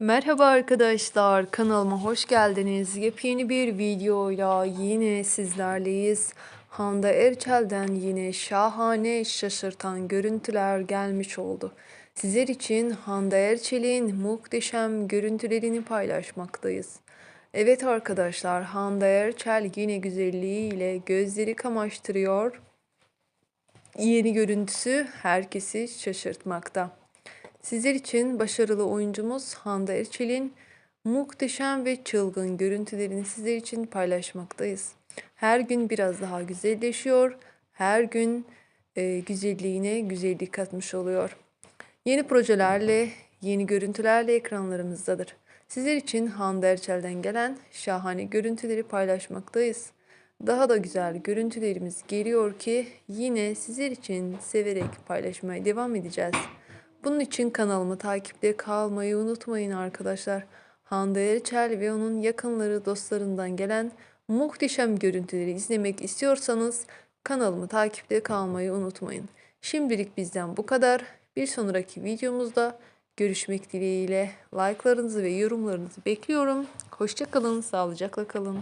Merhaba arkadaşlar, kanalıma hoş geldiniz. Yepyeni bir videoyla yine sizlerleyiz. Hande Erçel'den yine şahane, şaşırtan görüntüler gelmiş oldu. Sizler için Hande Erçel'in muhteşem görüntülerini paylaşmaktayız. Evet arkadaşlar, Hande Erçel yine güzelliğiyle gözleri kamaştırıyor. Yeni görüntüsü herkesi şaşırtmakta. Sizler için başarılı oyuncumuz Hande Erçel'in muhteşem ve çılgın görüntülerini sizler için paylaşmaktayız. Her gün biraz daha güzelleşiyor. Her gün e, güzelliğine güzellik katmış oluyor. Yeni projelerle, yeni görüntülerle ekranlarımızdadır. Sizler için Hande Erçel'den gelen şahane görüntüleri paylaşmaktayız. Daha da güzel görüntülerimiz geliyor ki yine sizler için severek paylaşmaya devam edeceğiz. Bunun için kanalımı takipte kalmayı unutmayın arkadaşlar. Hande Erçel ve onun yakınları dostlarından gelen muhteşem görüntüleri izlemek istiyorsanız kanalımı takipte kalmayı unutmayın. Şimdilik bizden bu kadar. Bir sonraki videomuzda görüşmek dileğiyle like'larınızı ve yorumlarınızı bekliyorum. Hoşçakalın, sağlıcakla kalın.